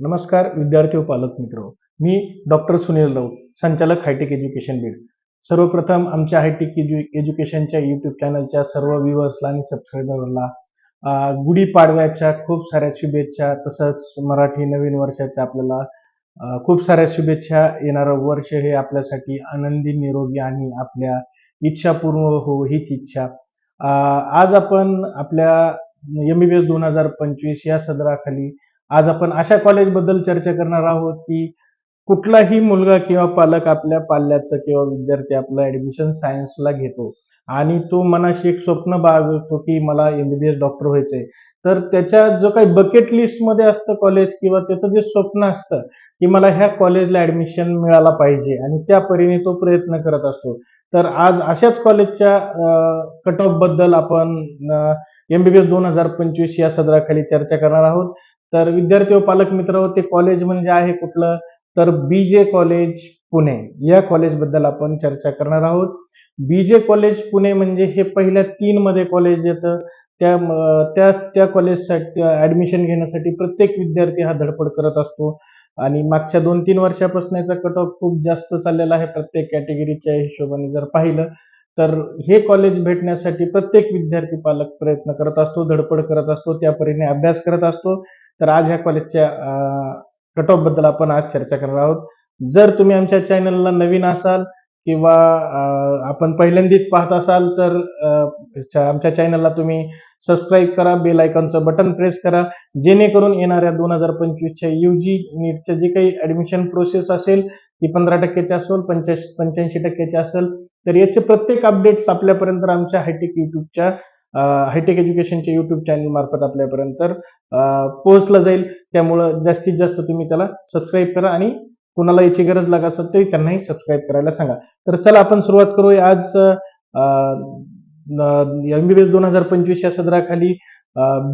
नमस्कार विद्यार्थी व पालक मित्र. मी डॉक्टर सुनील राऊत संचालक हायटेक एज्युकेशन बीड. सर्वप्रथम आमच्या हायटेक एज्यु एज्युकेशनच्या यूट्यूब चॅनलच्या सर्व व्ह्युअर्सला आणि सबस्क्रायबरला गुढीपाडव्याच्या खूप साऱ्या शुभेच्छा तसंच मराठी नवीन वर्षाच्या आपल्याला खूप साऱ्या शुभेच्छा येणारं वर्ष हे आपल्यासाठी आनंदी निरोगी आणि आपल्या इच्छा पूर्ण हो हीच इच्छा. आज आपण आपल्या एम बी बी एस दोन हजार पंचवीस या सदराखाली आज आपण अशा कॉलेजबद्दल चर्चा करणार आहोत की कुठलाही मुलगा किंवा पालक आपल्या पाल्याचं किंवा विद्यार्थी आपलं ऍडमिशन सायन्सला घेतो आणि तो मनाशी एक स्वप्न बाळगतो की मला एमबीबीएस डॉक्टर व्हायचंय. तर त्याच्या जो काही बकेट लिस्टमध्ये असतं कॉलेज किंवा त्याचं जे स्वप्न असतं की मला ह्या कॉलेजला ऍडमिशन मिळाला पाहिजे आणि त्या परीने तो प्रयत्न करत असतो. तर आज अशाच कॉलेजच्या कट ऑफबद्दल आपण एमबीबीएस दोन हजार पंचवीस या सदराखाली चर्चा करणार आहोत. तर विद्यार्थी व पालक मित्र ते कॉलेज म्हणजे आहे कुठलं? तर बीजे कॉलेज पुणे. या कॉलेजबद्दल आपण चर्चा करणार आहोत. बीजे कॉलेज पुणे म्हणजे हे पहिल्या तीन मध्ये कॉलेज येतं. त्या त्या त्या कॉलेजसाठी ऍडमिशन घेण्यासाठी प्रत्येक विद्यार्थी हा धडपड करत असतो. आणि मागच्या दोन तीन वर्षापासून याचा कट ऑफ खूप जास्त चाललेला आहे. प्रत्येक कॅटेगरीच्या हिशोबाने जर पाहिलं तर हे कॉलेज भेटण्यासाठी प्रत्येक विद्यार्थी पालक प्रयत्न करत असतो धडपड करत असतो त्या परीने अभ्यास करत असतो. तर आज ह्या कॉलेजच्या कट ऑफबद्दल आपण आज चर्चा करणार आहोत. जर तुम्ही आमच्या चॅनलला नवीन असाल किंवा आपण पहिल्यांदीच पाहत असाल तर आमच्या चॅनलला तुम्ही सबस्क्राईब करा बेल आयकॉनचं बटन प्रेस करा. जेणेकरून येणाऱ्या दोन हजार पंचवीसच्या यू जी नीटच्या जे काही ऍडमिशन प्रोसेस असेल ती पंधरा टक्क्याची असेल पंच्या पंच्याऐंशी टक्क्याची असेल तर याचे प्रत्येक अपडेट्स आपल्यापर्यंत आमच्या हायटेक युट्यूबच्या हायटेक एज्युकेशनच्या युट्यूब चॅनल मार्फत आपल्यापर्यंत पोहोचलं जाईल. त्यामुळं जास्तीत जास्त तुम्ही त्याला सबस्क्राईब करा आणि कुणाला याची गरज लागत असेल तरी त्यांनाही सबस्क्राईब करायला सांगा. तर चला आपण सुरुवात करूया. आज एमबीबीएस दोन हजार पंचवीस या सदराखाली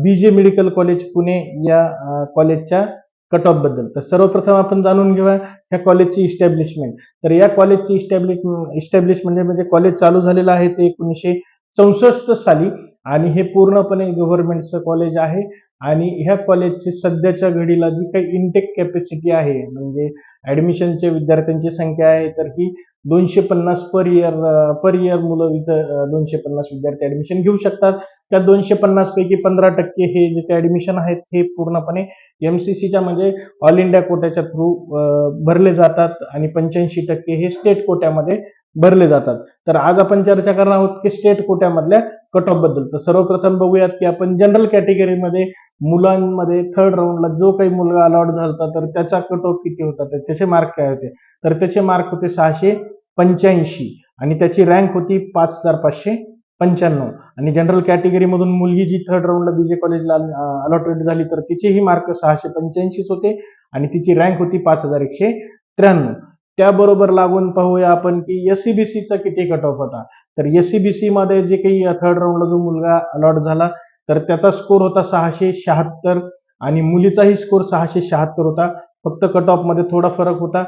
बीजे मेडिकल कॉलेज पुणे या कॉलेजच्या कट ऑफबद्दल. तर सर्वप्रथम आपण जाणून घेऊया ह्या कॉलेजची इस्टॅब्लिशमेंट तर या कॉलेजची इस्टॅब्लिश इस्टॅब्लिश म्हणजे म्हणजे कॉलेज चालू झालेलं आहे ते एकोणीसशे चौसष्ट साली. आणि हे पूर्णपणे गव्हर्नमेंटचं कॉलेज आहे. आणि ह्या कॉलेजची सध्याच्या घडीला जी काही इनटेक कॅपॅसिटी आहे म्हणजे ऍडमिशनचे विद्यार्थ्यांची संख्या आहे तर ही दोनशे पन्नास पर इयर पर इयर मुलं इथं दोनशे पन्नास विद्यार्थी ऍडमिशन घेऊ शकतात. त्या दोनशे पन्नास पैकी पंधरा टक्के हे जे काही ऍडमिशन आहेत हे पूर्णपणे एमसीसीच्या म्हणजे ऑल इंडिया कोट्याच्या थ्रू भरले जातात आणि पंच्याऐंशी टक्के हे स्टेट कोट्यामध्ये भरले जातात. तर आज आपण चर्चा करणार आहोत की स्टेट कोट्यामधल्या कट ऑफबद्दल. तर सर्वप्रथम बघूयात की आपण जनरल कॅटेगरीमध्ये मुलांमध्ये थर्ड राऊंडला जो काही मुलगा अलॉट झाला होता तर त्याचा कट ऑफ किती होता? तर त्याचे मार्क काय होते? तर त्याचे मार्क होते सहाशे पंच्याऐंशी आणि त्याची रँक होती पाच हजार पाचशे पंच्याण्णव. आणि जनरल कॅटेगरीमधून मुलगी जी थर्ड राऊंडला बीजे कॉलेजला अलॉटमेंट झाली तर तिचेही मार्क सहाशे पंच्याऐंशीच होते आणि तिची रँक होती पाच हजार एकशे त्र्याण्णव. त्याबरोबर लागून पाहूया आपण की एससीबीसीचा किती कट ऑफ होता? तर एससीबीसी मध्ये जे काही थर्ड राऊंडला जो मुलगा अलॉट झाला तर त्याचा स्कोर होता सहाशे शहात्तर आणि मुलीचाही स्कोर सहाशे शहात्तर होता. फक्त कट ऑफमध्ये थोडा फरक होता.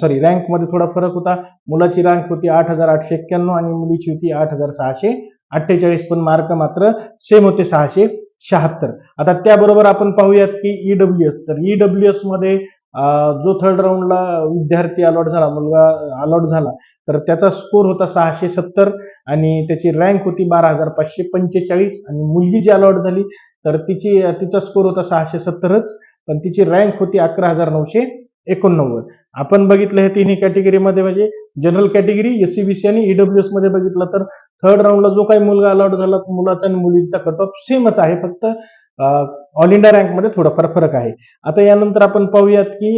सॉरी रँकमध्ये थोडा फरक होता. मुलाची रँक होती आठ हजार आठशे एक्क्याण्णव आणि मुलीची होती आठ हजार सहाशे अठ्ठेचाळीस. पण मार्क मात्र सेम होते सहाशे शहात्तर. आता त्याबरोबर आपण पाहूयात की ईडब्ल्यू एस तर ईडब्ल्यू एसमध्ये जो थर्ड राऊंडला विद्यार्थी अलॉट झाला मुलगा अलॉट झाला तर त्याचा स्कोर होता सहाशे सत्तर आणि त्याची रँक होती बारा हजार पाचशे पंचेचाळीस आणि मुलगी जी अलॉट झाली तर तिची तिचा स्कोर होता सहाशे सत्तरच पण तिची रँक होती अकरा हजार नऊशे एकोणनव्वद. आपण बघितलं हे तिन्ही कॅटेगरीमध्ये म्हणजे जनरल कॅटेगरी एससीबीसी आणि ईडब्ल्यू मध्ये बघितलं तर थर्ड राऊंडला जो काही मुलगा अलॉट झाला मुलाचा आणि मुलींचा कट ऑफ सेमच आहे फक्त. ऑल इंडिया रँकमध्ये थोडाफार फरक आहे. आता यानंतर आपण पाहूयात की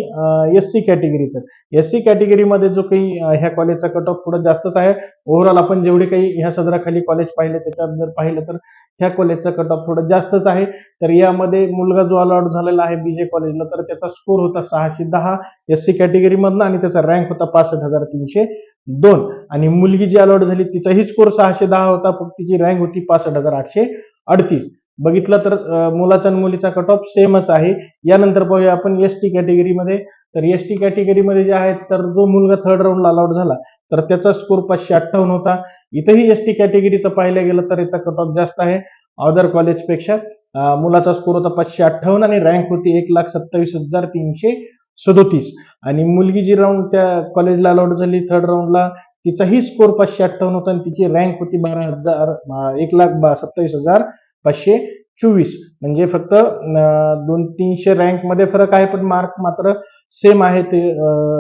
एस सी कॅटेगरी तर. एस सी कॅटेगरीमध्ये जो काही ह्या कॉलेजचा कट ऑफ थोडा जास्तच आहे. ओव्हरऑल आपण जेवढे काही ह्या सदराखाली कॉलेज पाहिले त्याच्या जर पाहिलं तर ह्या कॉलेजचा कट ऑफ थोडा जास्तच आहे. तर यामध्ये मुलगा जो अलॉट झालेला आहे बीजे कॉलेजला तर त्याचा स्कोर होता सहाशे दहा एस सी कॅटेगरीमधनं आणि त्याचा रँक होता पासष्ट हजार तीनशे दोन. आणि मुलगी जी अलॉट झाली तिचाही स्कोर सहाशे दहा होता. फक्त तिची रँक होती पासष्ट हजार आठशे अडतीस. बघितलं तर मुलाचा आणि मुलीचा कट ऑफ सेमच आहे. यानंतर पाहूया आपण एस टी कॅटेगरीमध्ये तर एस टी कॅटेगरीमध्ये जे आहेत तर जो मुलगा थर्ड राऊंडला अलॉट झाला तर त्याचा स्कोर पाचशे अठ्ठावन्न होता. इथंही एस टी कॅटेगरीचं पाहिलं गेलं तर याचा कट ऑफ जास्त आहे. अदर कॉलेजपेक्षा मुलाचा स्कोर होता पाचशे अठ्ठावन्न आणि रँक होती एक लाख सत्तावीस हजार तीनशे सदोतीस. आणि मुलगी जी राऊंड त्या कॉलेजला अलाउड झाली थर्ड राऊंडला तिचाही स्कोर पाचशे अठ्ठावन्न होता आणि तिची रँक होती बारा हजार एक लाख सत्तावीस हजार पाचशे चोवीस. म्हणजे फक्त दोन तीनशे रँकमध्ये फरक आहे पण मार्क मात्र सेम आहे ते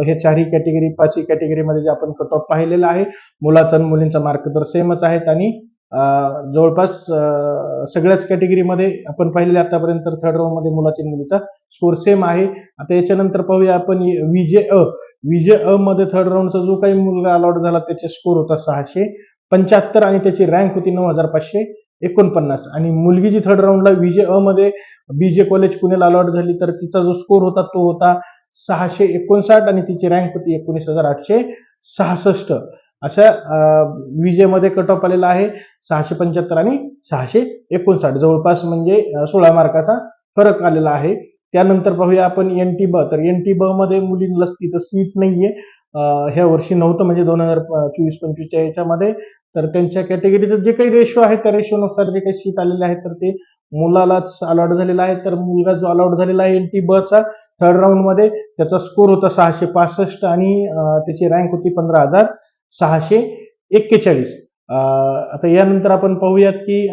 हे चारही कॅटेगरी पाचही कॅटेगरीमध्ये जे आपण कट ऑफ पाहिलेला आहे मुलाचा आणि मुलींचा मार्क तर सेमच आहेत. आणि जवळपास सगळ्याच कॅटेगरीमध्ये आपण पाहिलेले आतापर्यंत थर्ड राऊंडमध्ये मुलाचा मुलीचा स्कोर सेम आहे. आता याच्यानंतर पाहूया आपण विजय अ. विजय अ मध्ये थर्ड राऊंडचा जो काही मुलगा अलॉट झाला त्याचे स्कोर होता सहाशे पंच्याहत्तर आणि त्याची रँक होती नऊ हजार पाचशे एकोणपन्नास. आणि मुलगी जी थर्ड राऊंडला विजे अ मध्ये बीजे कॉलेज पुण्याला अलॉट झाली तर तिचा जो स्कोर होता तो होता सहाशे एकोणसाठ आणि तिची रँक होती एकोणीस हजार आठशे सहासष्ट. अशा विजेमध्ये कट ऑफ आलेला आहे सहाशे पंच्याहत्तर आणि सहाशे एकोणसाठ. जवळपास म्हणजे सोळा मार्काचा फरक आलेला आहे. त्यानंतर पाहूया आपण एन टी ब तर एन टी ब मध्ये मुलींना तिथं सीट नाहीये. ह्या वर्षी नव्हतं म्हणजे दोन हजार चोवीस पंचवीसच्या याच्यामध्ये. तर त्यांच्या कॅटेगरीचं जे काही रेशो आहे त्या रेशोनुसार जे काही सीट आलेले आहेत तर ते मुलालाच अलॉट झालेला आहे. तर मुलगा जो अलॉट झालेला आहे एन टी बचा थर्ड राऊंडमध्ये त्याचा स्कोर होता सहाशे पासष्ट आणि त्याची रँक होती पंधरा हजार सहाशे एक्केचाळीस. आता यानंतर आपण पाहूयात की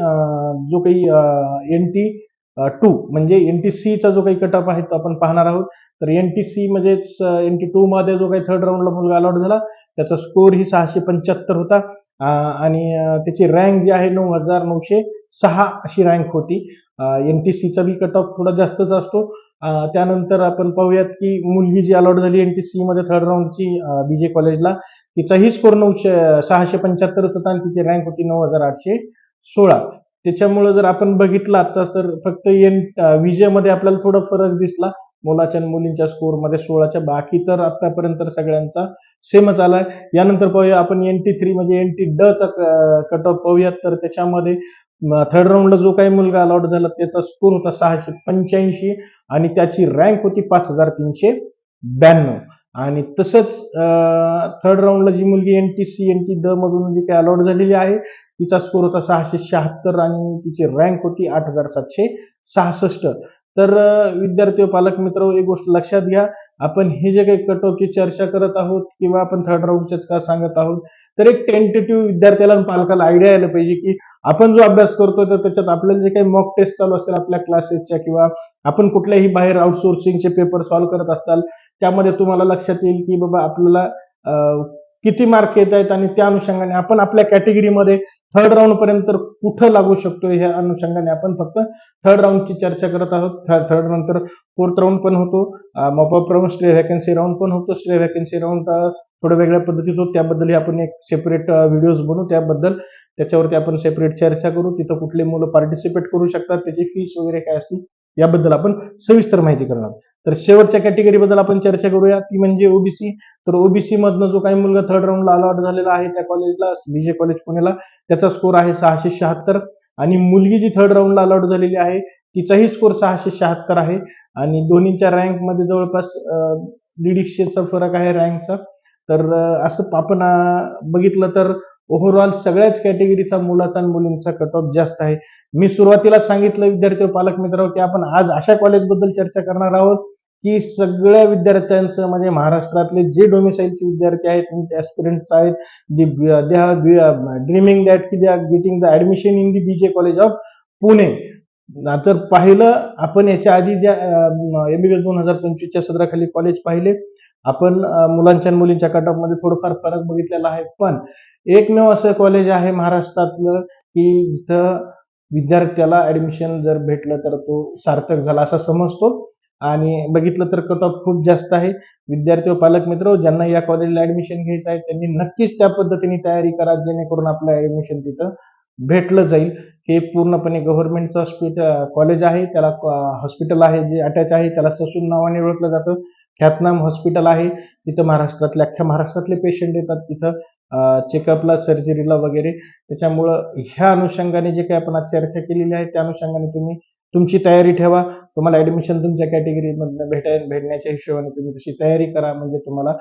जो काही एन टी टू म्हणजे एन टी सीचा जो काही कटअप आहे तो आपण पाहणार आहोत. तर एन टी सी म्हणजेच एन टी टू मध्ये जो काही थर्ड राऊंडला मुलगा अलॉट झाला त्याचा स्कोर ही सहाशे पंच्याहत्तर होता. आणि त्याची रँक जी आहे नऊ हजार नऊशे सहा अशी रँक होती. एन टी सीचा बी कट ऑफ थोडा जास्तच असतो. त्यानंतर आपण पाहूयात की मुलगी जी अलॉट झाली एन टी सी मध्ये थर्ड राऊंडची बीजे कॉलेजला तिचाही स्कोर नऊशे सहाशे पंच्याहत्तरच होता आणि तिची रँक होती नऊ हजार आठशे सोळा. त्याच्यामुळे जर आपण बघितलं आता तर फक्त एन विजयमध्ये आपल्याला थोडा फरक दिसला. मुलाच्या आणि मुलींच्या स्कोअरमध्ये सोळाच्या बाकी तर आतापर्यंत सगळ्यांचा सेमच आलाय. यानंतर पाहूया आपण एन टी थ्री म्हणजे एन टी ड चा कट ऑफ पाहूयात. तर त्याच्यामध्ये थर्ड राऊंडला जो काही मुलगा अलॉट झाला त्याचा स्कोर होता सहाशे पंच्याऐंशी आणि त्याची रँक होती पाच हजार तीनशे ब्याण्णव. आणि तसंच थर्ड राऊंडला जी मुलगी N T C N T D मधून जी काही अलॉट झालेली आहे तिचा स्कोर होता सहाशे शहात्तर आणि तिची रँक होती आठ हजार सातशे सहासष्ट. तर विद्यार्थी पालक मित्र एक गोष्ट लक्षात घ्या. आपण हे जे काही कट ऑफची चर्चा करत आहोत किंवा आपण थर्ड राऊंडच्याच का सांगत आहोत तर एक टेंटेटिव्ह विद्यार्थ्याला आणि पालकाला आयडिया यायला पाहिजे की आपण जो अभ्यास करतो तर त्याच्यात आपल्याला जे काही मॉक टेस्ट चालू असतील आपल्या क्लासेसच्या किंवा आपण कुठल्याही बाहेर आउटसोर्सिंगचे पेपर सॉल्व्ह करत असताल त्यामध्ये तुम्हाला लक्षात येईल की बाबा आपल्याला किती मार्क येत आहेत आणि त्या अनुषंगाने आपण आपल्या कॅटेगरीमध्ये थर्ड राऊंड पर्यंत कुठं लागू शकतो ह्या अनुषंगाने आपण फक्त थर्ड राऊंडची चर्चा करत आहोत. थर्ड नंतर फोर्थ राऊंड पण होतो. Mop up round stray vacancy round पण होतो. स्टे व्हॅकन्सी राऊंड थोड्या वेगळ्या पद्धतीचं होतं. त्याबद्दलही आपण एक सेपरेट व्हिडिओज बनवू. त्याबद्दल त्याच्यावरती आपण सेपरेट चर्चा करू. तिथं कुठले मुलं पार्टिसिपेट करू शकतात त्याची फीस वगैरे काय असतील याबद्दल आपण सविस्तर माहिती करणार तर शेवटच्या कॅटेगरी बद्दल आपण चर्चा करूया. ती म्हणजे ओबीसी तर ओबीसी मधनं जो काही मुलगा थर्ड राऊंडला अलॉट झालेला आहे त्या कॉलेजला बीजे कॉलेज पुण्याला त्याचा स्कोर आहे सहाशे शहात्तर. आणि मुलगी जी थर्ड राऊंडला अलॉट झालेली आहे तिचाही स्कोर सहाशे शहात्तर आहे. आणि दोन्हीच्या रँकमध्ये जवळपास दीडशेचा फरक आहे रँकचा तर असं आपण बघितलं तर ओव्हरऑल सगळ्याच कॅटेगरीचा मुलाचा आणि मुलींचा कट ऑफ जास्त आहे. मी सुरुवातीला सांगितलं विद्यार्थी पालक मित्र की आपण आज अशा कॉलेजबद्दल चर्चा करणार आहोत की सगळ्या विद्यार्थ्यांचं म्हणजे महाराष्ट्रातले जे डोमिसाईलचे विद्यार्थी आहेत ऍस्पिरंट्स आहेत दे ड्रीमिंग दॅट की they are getting the admission in the BJ college of Pune तर पाहिलं आपण याच्या आधी ज्या एमबीबीएस दोन हजार पंचवीसच्या सदराखाली कॉलेज पाहिले. आपण मुलांच्या आणि मुलींच्या कट ऑफमध्ये थोडंफार फरक बघितलेला आहे. पण एकमेव असं कॉलेज आहे महाराष्ट्रातलं की जिथं विद्यार्थ्याला ऍडमिशन जर भेटलं तर तो सार्थक झाला असा समजतो. आणि बघितलं तर कट ऑफ खूप जास्त आहे. विद्यार्थी व पालक मित्र ज्यांना या कॉलेजला ऍडमिशन घ्यायचं आहे त्यांनी नक्कीच त्या पद्धतीने तयारी करा जेणेकरून आपलं ऍडमिशन तिथं भेटलं जाईल. हे पूर्णपणे गव्हर्नमेंटचं हॉस्पिटल कॉलेज आहे. त्याला हॉस्पिटल आहे जे अटॅच आहे. त्याला ससून नावाने ओळखलं जातं. ख्यातनाम हॉस्पिटल आहे. तिथं महाराष्ट्रातल्या अख्ख्या महाराष्ट्रातले पेशंट येतात. तिथं चेकअपला सर्जरीला वगैरे. त्याच्यामुळं ह्या अनुषंगाने जे काही आपण आज चर्चा केलेली आहे त्या अनुषंगाने तुम्ही तुमची तयारी ठेवा. तुम्हाला ऍडमिशन तुमच्या कॅटेगरीमधनं भेटाय भेटण्याच्या हिशोबाने तुम्ही तशी तयारी करा. म्हणजे तुम्हाला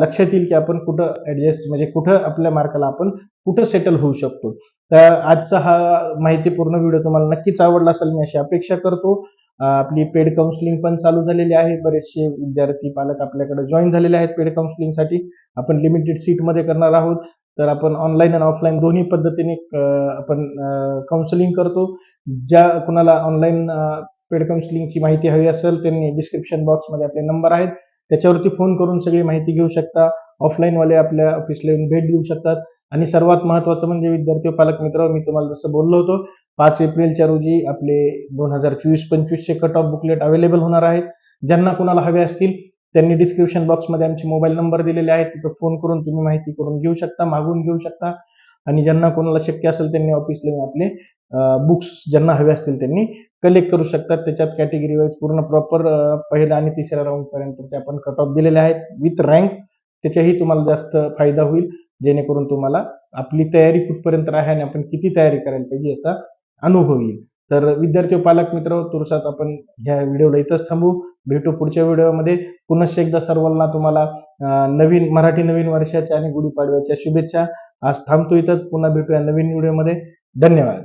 लक्षात येईल की आपण कुठं ऍडजस्ट म्हणजे कुठं आपल्या मार्काला आपण कुठं सेटल होऊ शकतो. तर आजचा हा माहितीपूर्ण व्हिडिओ तुम्हाला नक्कीच आवडला असेल मी अशी अपेक्षा करतो. आपली पेड काउन्सिलिंग पण चालू झालेली आहे. बरेचसे विद्यार्थी पालक आपल्याकडे जॉईन झालेले आहेत पेड काउन्सिलिंगसाठी आपण लिमिटेड सीटमध्ये करणार आहोत. तर आपण ऑनलाईन आणि ऑफलाईन दोन्ही पद्धतीने आपण काउन्सिलिंग करतो. ज्या कुणाला ऑनलाईन पेड काउन्सिलिंगची माहिती हवी असेल त्यांनी डिस्क्रिप्शन बॉक्समध्ये आपले नंबर आहेत. त्याच्यावरती फोन करून सगळी माहिती घेऊ शकता. ऑफलाईनवाले आपल्या ऑफिसला येऊन भेट देऊ शकतात. आणि सर्वात महत्वाचं म्हणजे विद्यार्थी पालक मित्र मी तुम्हाला जसं बोललो होतो पाच एप्रिलच्या रोजी आपले दोन हजार चोवीस पंचवीसचे कट ऑफ बुकलेट अवेलेबल होणार आहेत ज्यांना कोणाला हवे असतील त्यांनी डिस्क्रिप्शन बॉक्समध्ये आमचे मोबाईल नंबर दिलेले आहेत. तिथं फोन करून तुम्ही माहिती करून घेऊ शकता मागून घेऊ शकता. आणि ज्यांना कोणाला शक्य असेल त्यांनी ऑफिसला येऊन आपले बुक्स ज्यांना हवे असतील त्यांनी कलेक्ट करू शकतात. त्याच्यात कॅटेगरी वाईज पूर्ण प्रॉपर पहिला आणि तिसऱ्या राऊंड पर्यंतचे आपण कट ऑफ दिलेले आहेत. विथ रँक त्याच्याही तुम्हाला जास्त फायदा होईल जेणेकरून तुम्हाला आपली तयारी कुठपर्यंत आहे आणि आपण किती तयारी करायला पाहिजे याचा अनुभव येईल. तर विद्यार्थी पालक मित्र तुरसात आपण ह्या व्हिडिओला इथंच थांबू. भेटू पुढच्या व्हिडिओमध्ये. पुनश्च एकदा सर्वांना तुम्हाला नवीन मराठी नवीन वर्षाच्या आणि गुढीपाडव्याच्या शुभेच्छा. आज थांबतो इथं. पुन्हा भेटूया नवीन व्हिडिओमध्ये. धन्यवाद.